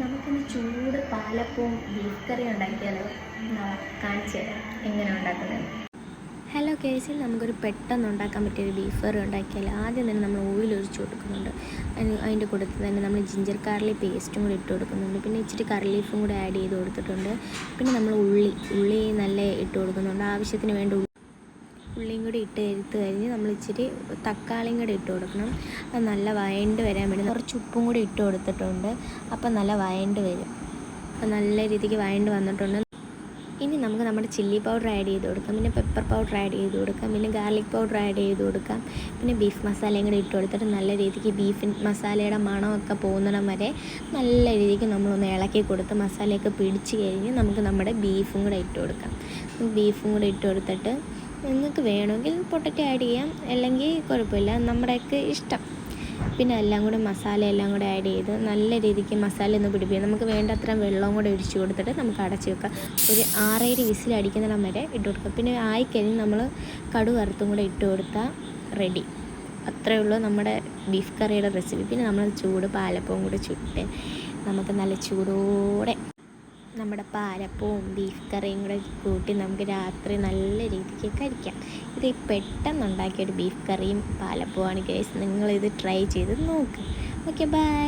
നമുക്കിന്ന് ചൂട് പാലപ്പവും ബീഫ് കറി ഉണ്ടാക്കിയാലോ? കാണിച്ചു തരാം. എങ്ങനെ ഉണ്ടാക്കുന്നത്? ഹലോ കേസിൽ നമുക്കൊരു പെട്ടെന്ന് ഉണ്ടാക്കാൻ പറ്റിയൊരു ബീഫ് കറി ഉണ്ടാക്കിയാൽ ആദ്യം തന്നെ നമ്മൾ ഓയിൽ ഒഴിച്ച് കൊടുക്കുന്നുണ്ട്. അതിന്റെ കൂട്ടത്തിൽ തന്നെ നമ്മൾ ജിഞ്ചർ കാർലി പേസ്റ്റും കൂടി ഇട്ട് കൊടുക്കുന്നുണ്ട്. പിന്നെ ഇച്ചിരി കറി ലീഫും കൂടി ആഡ് ചെയ്ത് കൊടുത്തിട്ടുണ്ട്. പിന്നെ നമ്മൾ ഉള്ളി ഉള്ളി നല്ല ഇട്ട് കൊടുക്കുന്നുണ്ട്. ആവശ്യത്തിന് വേണ്ട കൂടി ഇട്ട് എടുത്ത് കഴിഞ്ഞ് നമ്മൾ ഇച്ചിരി തക്കാളിയും കൂടി ഇട്ട് കൊടുക്കണം. അത് നല്ല വയണ്ട് വരാൻ വേണ്ടി കുറച്ച് ഉപ്പും കൂടി ഇട്ട് കൊടുത്തിട്ടുണ്ട്. അപ്പം നല്ല വയണ്ട് വരും. അപ്പം നല്ല രീതിക്ക് വയണ്ട് വന്നിട്ടുണ്ട്. ഇനി നമുക്ക് നമ്മുടെ ചില്ലി പൗഡർ ആഡ് ചെയ്ത് കൊടുക്കാം. പിന്നെ പെപ്പർ പൗഡർ ആഡ് ചെയ്ത് കൊടുക്കാം. പിന്നെ ഗാർലിക് പൗഡർ ആഡ് ചെയ്ത് കൊടുക്കാം. പിന്നെ ബീഫ് മസാലയും കൂടി ഇട്ട് കൊടുത്തിട്ട് നല്ല രീതിക്ക് ബീഫിൻ മസാലയുടെ മണമൊക്കെ പോകുന്നിടം വരെ നല്ല രീതിക്ക് നമ്മളൊന്ന് ഇളക്കി കൊടുത്ത് മസാലയൊക്കെ പിടിച്ച് കഴിഞ്ഞ് നമുക്ക് നമ്മുടെ ബീഫും കൂടെ ഇട്ട് കൊടുക്കാം. ബീഫും കൂടെ ഇട്ട് കൊടുത്തിട്ട് നിങ്ങൾക്ക് വേണമെങ്കിൽ പൊട്ടറ്റോ ആഡ് ചെയ്യാം. അല്ലെങ്കിൽ കുഴപ്പമില്ല. നമ്മുടെയൊക്കെ ഇഷ്ടം. പിന്നെ എല്ലാം കൂടെ മസാല എല്ലാം കൂടെ ആഡ് ചെയ്ത് നല്ല രീതിക്ക് മസാല ഒന്ന് പിടിപ്പിക്കുക. നമുക്ക് വേണ്ടത്ര വെള്ളവും കൂടെ ഒഴിച്ച് കൊടുത്തിട്ട് നമുക്ക് അടച്ച് വെക്കാം. ഒരു ആറേഴ് വിസിൽ അടിക്കുന്നിടം വരെ ഇട്ട് കൊടുക്കുക. പിന്നെ ആയിക്കഴിഞ്ഞ് നമ്മൾ കടു വറുത്തും കൂടെ ഇട്ട് കൊടുത്താൽ റെഡി അത്രയേ ഉള്ളൂ നമ്മുടെ ബീഫ് കറിയുടെ റെസിപ്പി പിന്നെ നമ്മൾ ചൂട് പാലപ്പവും കൂടെ ചുട്ട് നമുക്ക് നല്ല ചൂടോടെ നമ്മുടെ പാലപ്പവും ബീഫ് കറിയും കൂടെ കൂട്ടി നമുക്ക് രാത്രി നല്ല രീതിക്ക് കഴിക്കാം ഇത് പെട്ടെന്ന് ഉണ്ടാക്കിയൊരു ബീഫ് കറിയും പാലപ്പവുമാണ് കേസ് നിങ്ങളിത് ട്രൈ ചെയ്ത് നോക്ക്. Okay bye